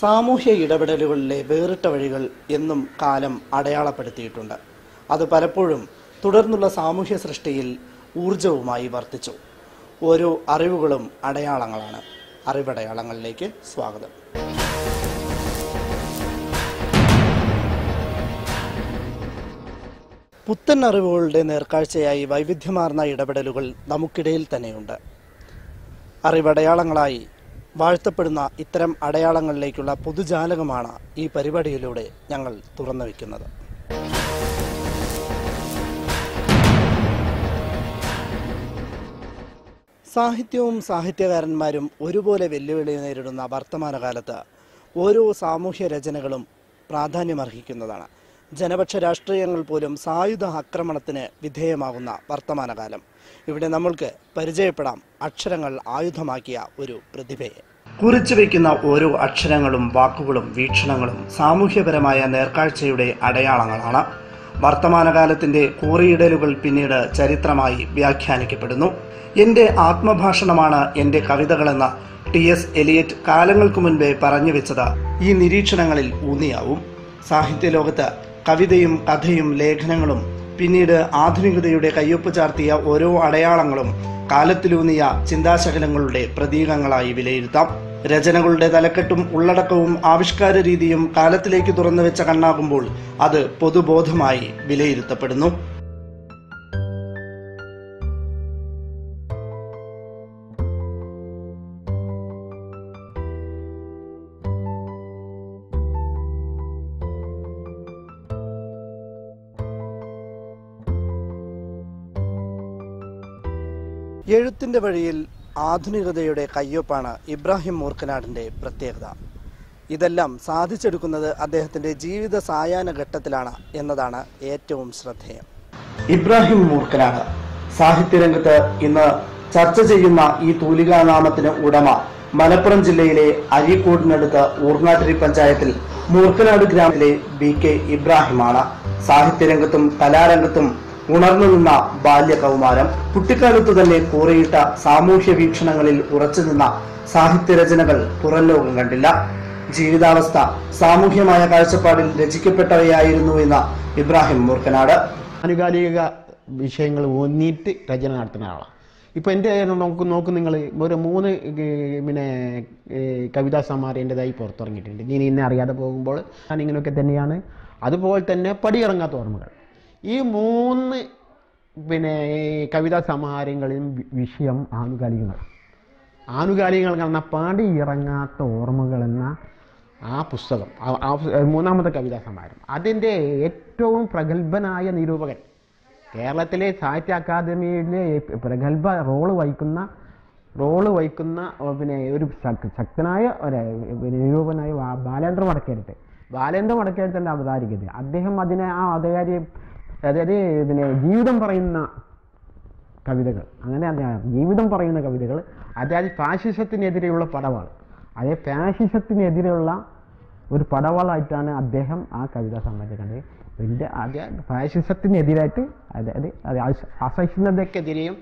സാമൂഹ്യ ഇടപെടലുകളിലെ വേറിട്ട വഴികൾ എന്നും കാലം അടയാളപ്പെടുത്തിയിട്ടുണ്ട്. അത് പലപ്പോഴും തുടർന്നുള്ള സാമൂഹ്യ സൃഷ്ടിയിൽ ഊർജവുമായി വർത്തിച്ചു. ഓരോ അറിവുകളും അടയാളങ്ങളാണ്. അറിവടയാളങ്ങളിലേക്ക് സ്വാഗതം. പുത്തൻ അറിവുകളുടെ നേർക്കാഴ്ചയായി വൈവിധ്യമാർന്ന ഇടപെടലുകൾ നമുക്കിടയിൽ തന്നെയുണ്ട്. അറിവടയാളങ്ങളായി വാഴ്ത്തപ്പെടുന്ന ഇത്തരം അടയാളങ്ങളിലേക്കുള്ള പൊതുജാലകമാണ് ഈ പരിപാടിയിലൂടെ ഞങ്ങൾ തുറന്നു വയ്ക്കുന്നത് സാഹിത്യവും സാഹിത്യകാരന്മാരും ഒരുപോലെ വെല്ലുവിളി നേരിടുന്ന വർത്തമാനകാലത്ത് ഓരോ സാമൂഹ്യ രചനകളും പ്രാധാന്യമർഹിക്കുന്നതാണ്. ജനപക്ഷ രാഷ്ട്രീയങ്ങൾ പോലും സായുധ ആക്രമണത്തിന് വിധേയമാകുന്ന വർത്തമാനകാലം. ഇവിടെ നമ്മൾക്ക് പരിചയപ്പെടാം അക്ഷരങ്ങൾ ആയുധമാക്കിയ ഒരു പ്രതിഭയെ. കുറിച്ചു വയ്ക്കുന്ന ഓരോ അക്ഷരങ്ങളും വാക്കുകളും വീക്ഷണങ്ങളും സാമൂഹ്യപരമായ നേർക്കാഴ്ചയുടെ അടയാളങ്ങളാണ്. വർത്തമാനകാലത്തിന്റെ കൂറിയിടലുകൾ പിന്നീട് ചരിത്രമായി വ്യാഖ്യാനിക്കപ്പെടുന്നു. എന്റെ ആത്മഭാഷണമാണ് എന്റെ കവിതകളെന്ന ടി എസ് എലിയറ്റ് കാലങ്ങൾക്ക് മുൻപേ പറഞ്ഞു വെച്ചത് ഈ നിരീക്ഷണങ്ങളിൽ ഊന്നിയാവും. സാഹിത്യ ലോകത്ത് കവിതയും കഥയും ലേഖനങ്ങളും പിന്നീട് ആധുനികതയുടെ കയ്യൊപ്പ് ചാർത്തിയ ഓരോ അടയാളങ്ങളും കാലത്തിലൂന്നിയ ചിന്താശകലങ്ങളുടെ പ്രതീകങ്ങളായി വിലയിരുത്താം. രചനകളുടെ തലക്കെട്ടും ഉള്ളടക്കവും ആവിഷ്കാര രീതിയും കാലത്തിലേക്ക് തുറന്നു വെച്ച കണ്ണാകുമ്പോൾ അത് പൊതുബോധമായി വിലയിരുത്തപ്പെടുന്നു. എഴുത്തിന്റെ വഴിയിൽ ആധുനികതയുടെ കയ്യൊപ്പാണ് ഇബ്രാഹിം മൂർക്കനാടിന്റെ പ്രത്യേകത. ഇതെല്ലാം സാധിച്ചെടുക്കുന്നത് അദ്ദേഹത്തിന്റെ ജീവിത സായാഹ്ന ഘട്ടത്തിലാണ് എന്നതാണ് ഏറ്റവും ശ്രദ്ധേയം. ഇബ്രാഹിം മൂർക്കനാട് സാഹിത്യരംഗത്ത് ഇന്ന് ചർച്ച ചെയ്യുന്ന ഈ തൂലികാനാമത്തിന് ഉടമ മലപ്പുറം ജില്ലയിലെ അരീക്കോടിനടുത്ത് ഊർങ്ങാട്ടിരി പഞ്ചായത്തിൽ മൂർക്കനാട് ഗ്രാമത്തിലെ ബി കെ ഇബ്രാഹിമാണ്. സാഹിത്യരംഗത്തും കലാരംഗത്തും ഉണർന്നു നിന്ന ബാല്യകൗമാരം കുട്ടിക്കാലത്തു തന്നെ കൂറയിട്ട സാമൂഹ്യ വീക്ഷണങ്ങളിൽ ഉറച്ചു നിന്ന സാഹിത്യരചനകൾ പുറം ലോകം കണ്ടില്ല. ജീവിതാവസ്ഥ സാമൂഹ്യമായ കാഴ്ചപ്പാടിൽ രചിക്കപ്പെട്ടവയായിരുന്നു എന്ന ഇബ്രാഹിം മൂർക്കനാട് ആനുകാലിക വിഷയങ്ങൾ ഊന്നിയിട്ട് രചന നടത്തുന്ന ആളാണ്. ഇപ്പോൾ എന്റെ നോക്ക് നോക്ക് നിങ്ങൾ ഒരു മൂന്ന് പിന്നെ കവിതാ സമാര എന്റെതായി പുറത്തിറങ്ങിയിട്ടുണ്ട്. ഇനി ഇന്നെ അറിയാതെ പോകുമ്പോൾ ഞാൻ ഇങ്ങനെയൊക്കെ തന്നെയാണ്. അതുപോലെ തന്നെ പടിയിറങ്ങാത്ത ഓർമ്മകൾ. ഈ മൂന്ന് പിന്നെ കവിതാ സമാഹാരങ്ങളിലും വിഷയം ആനുകാലികങ്ങൾ ആനുകാലികങ്ങൾ എന്ന പാടി ഇറങ്ങാത്ത ഓർമ്മകൾ എന്ന ആ പുസ്തകം മൂന്നാമത്തെ കവിതാ സമാഹാരം. അതിന്റെ ഏറ്റവും പ്രഗത്ഭനായ നിരൂപകൻ കേരളത്തിലെ സാഹിത്യ അക്കാദമിയിലെ പ്രഗത്ഭ റോൾ വഹിക്കുന്ന റോൾ വഹിക്കുന്ന പിന്നെ ഒരു ശക്തനായ ഒരു നിരൂപനായ ബാലേന്ദ്ര വടക്കേരത്തെ. ബാലേന്ദ്ര വടക്കേരത്തിന്റെ അവതാരികത അദ്ദേഹം അതിനെ ആ അവതാരി അതായത് പിന്നെ ജീവിതം പറയുന്ന കവിതകൾ. അങ്ങനെ ജീവിതം പറയുന്ന കവിതകൾ. അതായത് ഫാഷിസത്തിനെതിരെയുള്ള പടവാൾ. അതേ ഫാഷിസത്തിനെതിരെയുള്ള ഒരു പടവാളായിട്ടാണ് അദ്ദേഹം ആ കവിത സമ്മതിക്കുന്നത് എന്റെ അത് ഫാഷിസത്തിനെതിരായിട്ട് അതായത് അത് അസ- അസഹിഷ്ണുതയ്ക്കെതിരെയും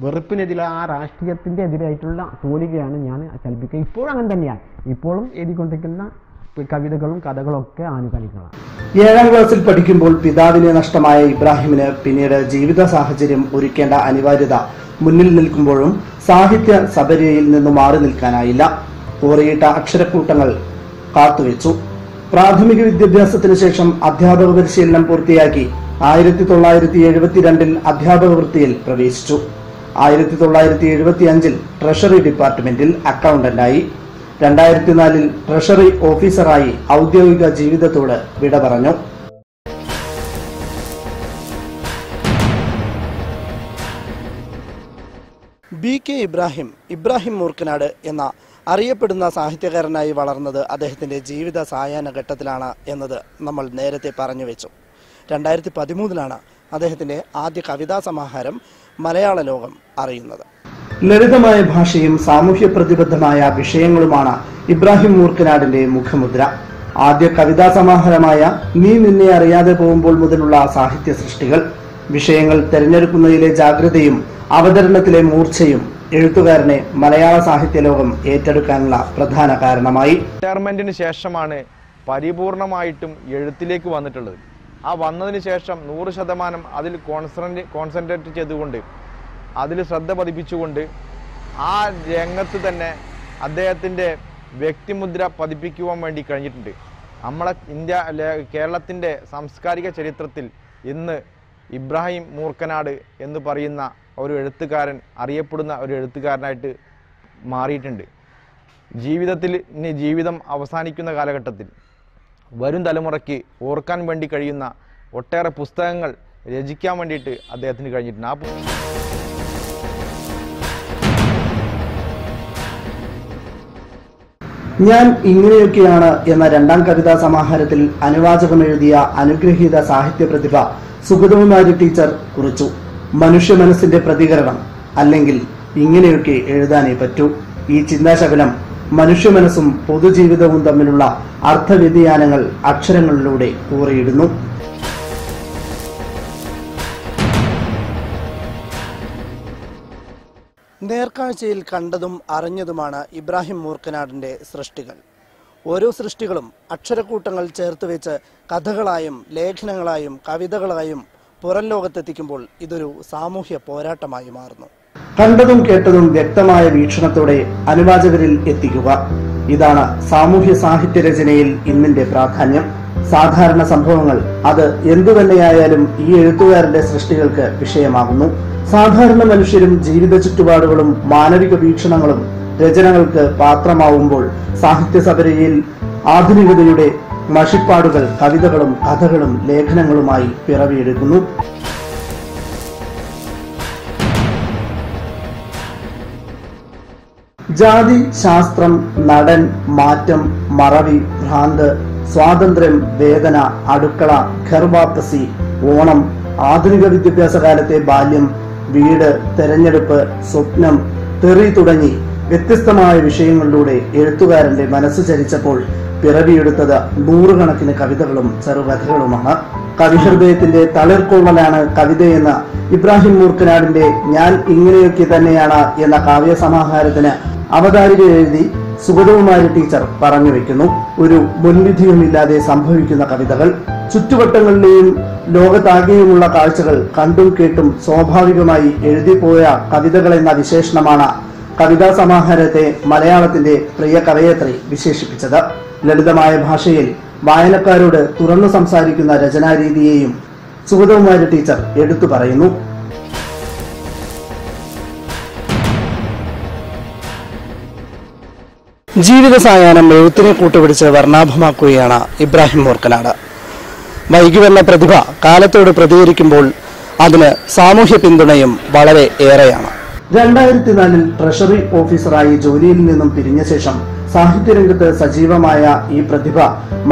വെറുപ്പിനെതിരെ ആ രാഷ്ട്രീയത്തിന്റെ എതിരായിട്ടുള്ള തൂലികയാണ് ഞാൻ ചലിപ്പിക്കുക. ഇപ്പോഴും അങ്ങനെ തന്നെയാണ്. ഇപ്പോഴും എഴുതിക്കൊണ്ടിരിക്കുന്ന കവിതകളും കഥകളും ഒക്കെ ആനുകാലികളാണ്. ഏഴാം ക്ലാസ്സിൽ പഠിക്കുമ്പോൾ പിതാവിനെ നഷ്ടമായ ഇബ്രാഹിമിന് പിന്നീട് ജീവിത സാഹചര്യം ഒരുക്കേണ്ട അനിവാര്യത മുന്നിൽ നിൽക്കുമ്പോഴും സാഹിത്യ സബരിയിൽ നിന്ന് മാറി നിൽക്കാനായില്ല. കോറിയിട്ട അക്ഷരക്കൂട്ടങ്ങൾ കാത്തുവെച്ചു. പ്രാഥമിക വിദ്യാഭ്യാസത്തിന് ശേഷം അധ്യാപക പരിശീലനം പൂർത്തിയാക്കി ആയിരത്തി തൊള്ളായിരത്തി എഴുപത്തിരണ്ടിൽ അധ്യാപക വൃത്തിയിൽ പ്രവേശിച്ചു. ആയിരത്തി തൊള്ളായിരത്തി എഴുപത്തി അഞ്ചിൽ ട്രഷറി ഡിപ്പാർട്ട്മെന്റിൽ അക്കൗണ്ടന്റായി. രണ്ടായിരത്തി നാലിൽ ട്രഷറി ഓഫീസറായി ഔദ്യോഗിക ജീവിതത്തോട് വിട പറഞ്ഞു. ബി കെ ഇബ്രാഹിം ഇബ്രാഹിം മൂർക്കനാട് എന്ന അറിയപ്പെടുന്ന സാഹിത്യകാരനായി വളർന്നത് അദ്ദേഹത്തിന്റെ ജീവിത സായാഹ്ന ഘട്ടത്തിലാണ് എന്നത് നമ്മൾ നേരത്തെ പറഞ്ഞു വെച്ചു. രണ്ടായിരത്തി പതിമൂന്നിലാണ് അദ്ദേഹത്തിന്റെ ആദ്യ കവിതാ സമാഹാരം മലയാള ലോകം അറിയുന്നത്. ലളിതമായ ഭാഷയും സാമൂഹ്യ പ്രതിബദ്ധമായ വിഷയങ്ങളുമാണ് ഇബ്രാഹിം മൂർക്കനാടിന്റെ മുഖമുദ്ര. ആദ്യ കവിതാ സമാഹാരമായ നീ നിന്നെ അറിയാതെ പോകുമ്പോൾ മുതലുള്ള സാഹിത്യ സൃഷ്ടികൾ വിഷയങ്ങൾ തിരഞ്ഞെടുക്കുന്നതിലെ ജാഗ്രതയും അവതരണത്തിലെ മൂർച്ചയും എഴുത്തുകാരനെ മലയാള സാഹിത്യ ലോകം ഏറ്റെടുക്കാനുള്ള പ്രധാന കാരണമായി. റിട്ടയർമെന്റിന് ശേഷമാണ് പരിപൂർണമായിട്ടും എഴുത്തിലേക്ക് വന്നിട്ടുള്ളത്. ആ വന്നതിന് ശേഷം നൂറ് ശതമാനം അതിൽ കോൺസെൻട്രേ കോൺസെൻട്രേറ്റ് ചെയ്തുകൊണ്ട് അതിൽ ശ്രദ്ധ പതിപ്പിച്ചുകൊണ്ട് ആ രംഗത്ത് തന്നെ അദ്ദേഹത്തിന്റെ വ്യക്തിമുദ്ര പതിപ്പിക്കുവാൻ വേണ്ടി കഴിഞ്ഞിട്ടുണ്ട്. നമ്മളെ ഇന്ത്യ കേരളത്തിന്റെ സാംസ്കാരിക ചരിത്രത്തിൽ ഇന്ന് ഇബ്രാഹിം മൂർക്കനാട് എന്ന് പറയുന്ന ഒരു എഴുത്തുകാരൻ അറിയപ്പെടുന്ന ഒരു എഴുത്തുകാരനായിട്ട് മാറിയിട്ടുണ്ട്. ജീവിതത്തിൽ ഇനി ജീവിതം അവസാനിക്കുന്ന കാലഘട്ടത്തിൽ വരും തലമുറയ്ക്ക് ഓർക്കാൻ വേണ്ടി കഴിയുന്ന ഒട്ടേറെ പുസ്തകങ്ങൾ രചിക്കാൻ വേണ്ടിയിട്ട് അദ്ദേഹത്തിന് കഴിഞ്ഞിട്ടുണ്ട്. ആ ഞാൻ ഇങ്ങനെയൊക്കെയാണ് എന്ന രണ്ടാം കവിതാ സമാഹാരത്തിൽ അനുവാചകം എഴുതിയ അനുഗ്രഹീത സാഹിത്യ പ്രതിഭ സുഗതകുമാരി ടീച്ചർ കുറിച്ചു. മനുഷ്യ മനസ്സിന്റെ പ്രതികരണം അല്ലെങ്കിൽ ഇങ്ങനെയൊക്കെ എഴുതാനേ പറ്റൂ. ഈ ചിന്താശകലം മനുഷ്യ മനസ്സും പൊതുജീവിതവും തമ്മിലുള്ള അർത്ഥവ്യതിയാനങ്ങൾ അക്ഷരങ്ങളിലൂടെ കൂറിയിടുന്നു. നേർക്കാഴ്ചയിൽ കണ്ടതും അറിഞ്ഞതുമാണ് ഇബ്രാഹിം മൂർക്കനാടിന്റെ സൃഷ്ടികൾ. ഓരോ സൃഷ്ടികളും അക്ഷരക്കൂട്ടങ്ങൾ ചേർത്ത് വെച്ച് കഥകളായും ലേഖനങ്ങളായും കവിതകളായും പുറം ലോകത്തെത്തിക്കുമ്പോൾ ഇതൊരു സാമൂഹ്യ പോരാട്ടമായി മാറുന്നു. കണ്ടതും കേട്ടതും വ്യക്തമായ വീക്ഷണത്തോടെ അനുവാചകരിൽ എത്തിക്കുക. ഇതാണ് സാമൂഹ്യ സാഹിത്യ രചനയിൽ ഇന്നിന്റെ പ്രാധാന്യം. സാധാരണ സംഭവങ്ങൾ. അത് എന്തുതന്നെയായാലും ഈ എഴുത്തുകാരന്റെ സൃഷ്ടികൾക്ക് വിഷയമാകുന്നു. സാധാരണ മനുഷ്യരും ജീവിത ചുറ്റുപാടുകളും മാനവിക വീക്ഷണങ്ങളും രചനകൾക്ക് പാത്രമാവുമ്പോൾ സാഹിത്യ സഭരയിൽ ആധുനികതയുടെ മഷിപ്പാടുകൾ കവിതകളും കഥകളും ലേഖനങ്ങളുമായി പിറവിയെടുക്കുന്നു. ജാതി ശാസ്ത്രം നടൻ മാറ്റം മറവി ഭ്രാന്ത് സ്വാതന്ത്ര്യം വേദന അടുക്കള ഖർവാപ്പസി ഓണം ആധുനിക വിദ്യാഭ്യാസ കാലത്തെ ബാല്യം വീട് തെരഞ്ഞെടുപ്പ് സ്വപ്നം തെറി തുടങ്ങി വ്യത്യസ്തമായ വിഷയങ്ങളിലൂടെ എഴുത്തുകാരന്റെ മനസ്സ് ചരിച്ചപ്പോൾ പിറവിയെടുത്തത് നൂറുകണക്കിന് കവിതകളും ചെറുകഥകളുമാണ്. കവിഹൃദയത്തിന്റെ തളിർക്കൊള്ളലാണ് കവിതയെന്ന് ഇബ്രാഹിം മൂർക്കനാടിന്റെ ഞാൻ ഇങ്ങനെയൊക്കെ തന്നെയാണ് എന്ന കാവ്യ സമാഹാരത്തിന് അവതാരിക എഴുതി സുഗതകുമാരി ടീച്ചർ പറഞ്ഞു വെക്കുന്നു. ഒരു മുൻവിധിയുമില്ലാതെ സംഭവിക്കുന്ന കവിതകൾ ചുറ്റുവട്ടങ്ങളിലെയും ലോകത്താകെയുമുള്ള കാഴ്ചകൾ കണ്ടും കേട്ടും സ്വാഭാവികമായി എഴുതിപ്പോയ കവിതകൾ എന്ന വിശേഷണമാണ് കവിതാ സമാഹാരത്തെ മലയാളത്തിന്റെ പ്രിയ കവയത്രി വിശേഷിപ്പിച്ചത്. ലളിതമായ ഭാഷയിൽ വായനക്കാരോട് തുറന്നു സംസാരിക്കുന്ന രചനാരീതിയെയും സുഗതകുമാരി ടീച്ചർ എടുത്തു പറയുന്നു. ജീവിത സായാഹ്നം എഴുത്തിനെ കൂട്ടുപിടിച്ച് വർണാഭമാക്കുകയാണ് ഇബ്രാഹിം മൂർക്കനാട് വൈകി വന്ന പ്രതിഭ കാലത്തോട് പ്രതികരിക്കുമ്പോൾ അതിന് സാമൂഹ്യ പിന്തുണയും വളരെ ഏറെയാണ്. രണ്ടായിരത്തി നാലിൽ ട്രഷറി ഓഫീസറായി ജോലിയിൽ നിന്നും പിരിഞ്ഞ ശേഷം സാഹിത്യരംഗത്ത് സജീവമായ ഈ പ്രതിഭ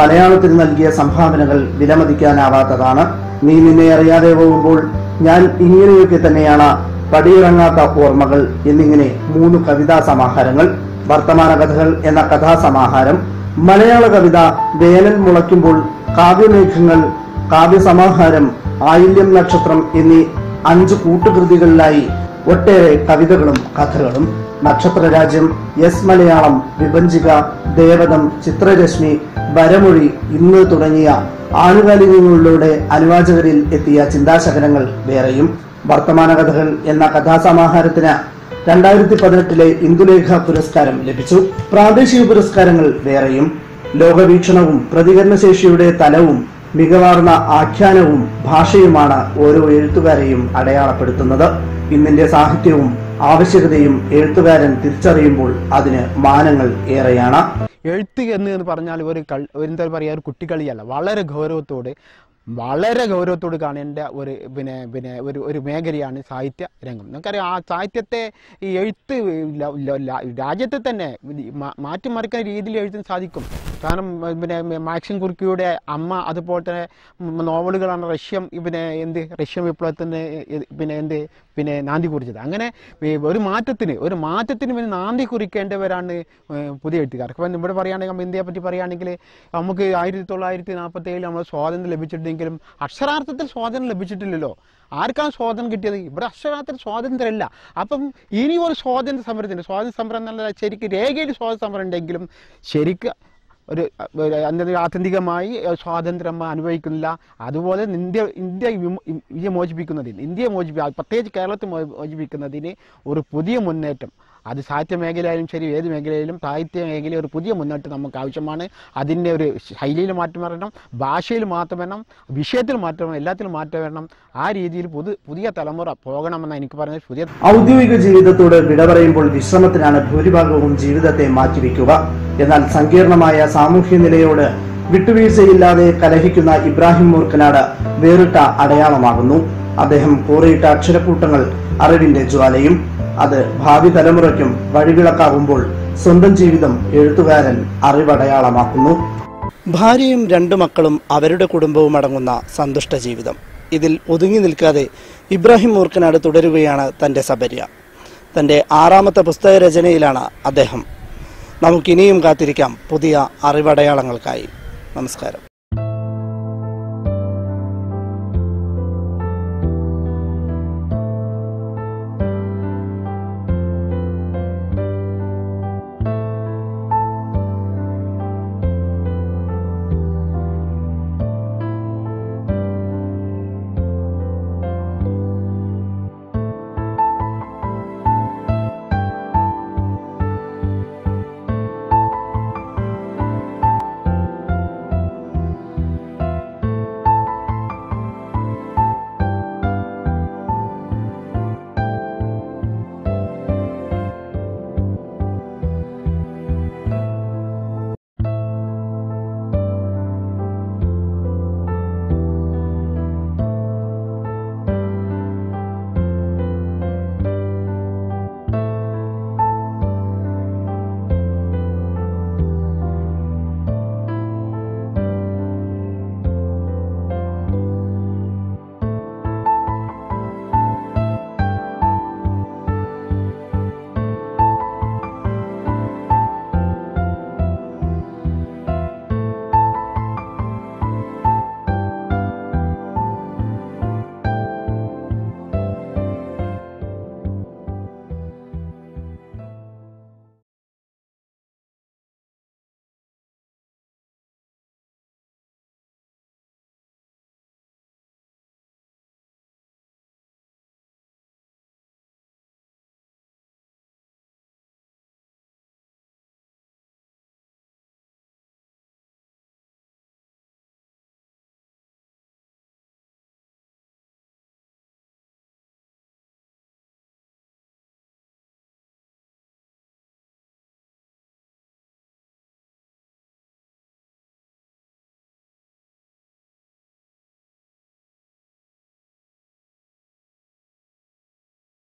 മലയാളത്തിന് നൽകിയ സംഭാവനകൾ വിലമതിക്കാനാവാത്തതാണ്. നീ നിന്നെ അറിയാതെ പോകുമ്പോൾ ഞാൻ ഇങ്ങനെയൊക്കെ തന്നെയാണ് പടിയിറങ്ങാത്ത ഓർമ്മകൾ എന്നിങ്ങനെ മൂന്ന് കവിതാ സമാഹാരങ്ങൾ. വർത്തമാന കഥകൾ എന്ന കഥാസമാഹാരം മലയാള കവിത വേനൽ മുളയ്ക്കുമ്പോൾ കാവ്യമേഘങ്ങൾ കാവ്യസമാഹാരം ആയില്യം നക്ഷത്രം എന്നീ അഞ്ച് കൂട്ടുകൃതികളിലായി ഒട്ടേറെ കവിതകളും കഥകളും. നക്ഷത്രരാജ്യം എസ് മലയാളം വിഭഞ്ചിക ദേവതം ചിത്രരശ്മി വരമൊഴി ഇന്ന് തുടങ്ങിയ ആനുകാലികങ്ങളിലൂടെ അനുവാചകരിൽ എത്തിയ ചിന്താശകലങ്ങൾ വേറെയും. വർത്തമാന കഥകൾ എന്ന കഥാസമാഹാരത്തിന് രണ്ടായിരത്തി പതിനെട്ടിലെ ഇന്ദുലേഖ പുരസ്കാരം ലഭിച്ചു. പ്രാദേശിക പുരസ്കാരങ്ങൾ വേറെയും. ലോകവീക്ഷണവും പ്രതികരണശേഷിയുടെ തലവും മികവാർന്ന ആഖ്യാനവും ഭാഷയുമാണ് ഓരോ എഴുത്തുകാരെയും അടയാളപ്പെടുത്തുന്നത്. ഇന്നിന്റെ സാഹിത്യവും ആവശ്യകതയും എഴുത്തുകാരൻ തിരിച്ചറിയുമ്പോൾ അതിന് മാനങ്ങൾ ഏറെയാണ്. എഴുത്ത് എന്ന് പറഞ്ഞാൽ ഒരു കൾ എന്താ പറയുക ഒരു കുട്ടിക്കളിയല്ല വളരെ ഗൗരവത്തോട് വളരെ ഗൗരവത്തോട് കാണേണ്ട ഒരു പിന്നെ പിന്നെ ഒരു ഒരു മേഖലയാണ് സാഹിത്യ രംഗം. നമുക്കറിയാം ആ സാഹിത്യത്തെ ഈ എഴുത്ത് രാജ്യത്തെ തന്നെ മാറ്റിമറിക്കുന്ന രീതിയിൽ എഴുത്തിന് സാധിക്കും. കാരണം പിന്നെ മാക്സിം കുർക്കിയുടെ അമ്മ അതുപോലെ തന്നെ നോവലുകളാണ് റഷ്യം പിന്നെ എന്ത് റഷ്യൻ വിപ്ലവത്തിന് പിന്നെ എന്ത് പിന്നെ നാന്തി കുറിച്ചത്. അങ്ങനെ ഒരു മാറ്റത്തിന് ഒരു മാറ്റത്തിന് പിന്നെ നാന്തി കുറിക്കേണ്ടവരാണ് പുതിയ എഴുത്തുകാർ. ഇപ്പം ഇവിടെ പറയുകയാണെങ്കിൽ ഇന്ത്യയെ പറ്റി പറയുകയാണെങ്കിൽ നമുക്ക് ആയിരത്തി തൊള്ളായിരത്തി നാൽപ്പത്തി ഏഴിൽ നമ്മൾ സ്വാതന്ത്ര്യം ലഭിച്ചിട്ടുണ്ടെങ്കിലും അക്ഷരാർത്ഥത്തിൽ സ്വാതന്ത്ര്യം ലഭിച്ചിട്ടില്ലല്ലോ. ആർക്കാണ് സ്വാതന്ത്ര്യം കിട്ടിയത്? ഇവിടെ അക്ഷരാർത്ഥത്തിൽ സ്വാതന്ത്ര്യമല്ല അപ്പം ഇനി ഒരു സ്വാതന്ത്ര്യ സമരത്തിന് സ്വാതന്ത്ര്യ സമരം എന്നുള്ള ശരിക്കും രേഖയിൽ സ്വാതന്ത്ര്യ സമരം ഉണ്ടെങ്കിലും ശരിക്കും ഒരു ആത്യന്തികമായി സ്വാതന്ത്ര്യം അനുഭവിക്കുന്നില്ല. അതുപോലെ ഇന്ത്യ ഇന്ത്യ ഇന്ത്യ മോചിപ്പിക്കുന്നതിന് ഇന്ത്യയെ മോചിപ്പിക്കുക പ്രത്യേകിച്ച് കേരളത്തെ മോചിപ്പിക്കുന്നതിന് ഒരു പുതിയ മുന്നേറ്റം. അത് സാഹിത്യ മേഖലയായാലും ശരി ഏത് മേഖലയിലും സാഹിത്യ മേഖല ഒരു പുതിയ മുന്നേറ്റം നമുക്ക് ആവശ്യമാണ് അതിന്റെ ഒരു ശൈലിയിൽ മാറ്റം വരണം ഭാഷയിൽ മാറ്റം വരണം വിഷയത്തിൽ മാറ്റം എല്ലാത്തിലും മാറ്റം വരണം. ആ രീതിയിൽ പുതു പുതിയ തലമുറ പോകണമെന്ന് എനിക്ക് പറഞ്ഞത്. പുതിയ ഔദ്യോഗിക ജീവിതത്തോട് വിട പറയുമ്പോൾ വിശ്രമത്തിനാണ് ഭൂരിഭാഗവും ജീവിതത്തെ മാറ്റിവെക്കുക. എന്നാൽ സങ്കീർണമായ സാമൂഹ്യ നിലയോട് വിട്ടുവീഴ്ചയില്ലാതെ കലഹിക്കുന്ന ഇബ്രാഹിം മൂർക്കനാട് വേറിട്ട അടയാളമാകുന്നു. അദ്ദേഹം കോറിയിട്ട അക്ഷരക്കൂട്ടങ്ങൾ അറിവിന്റെ ജ്വാലയും. അത് ഭാവി തലമുറയ്ക്കും വഴിവിളക്കാകുമ്പോൾ സ്വന്തം ജീവിതം എഴുത്തുകാരൻ അറിവടയാളമാക്കുന്നു. ഭാര്യയും രണ്ടു മക്കളും അവരുടെ കുടുംബവും അടങ്ങുന്ന സന്തുഷ്ട ജീവിതം. ഇതിൽ ഒതുങ്ങി നിൽക്കാതെ ഇബ്രാഹിം മൂർക്കനാട് തുടരുകയാണ് തന്റെ സബര്യ. തന്റെ ആറാമത്തെ പുസ്തക രചനയിലാണ് അദ്ദേഹം. നമുക്കിനിയും കാത്തിരിക്കാം പുതിയ അറിവടയാളങ്ങൾക്കായി. നമസ്കാരം.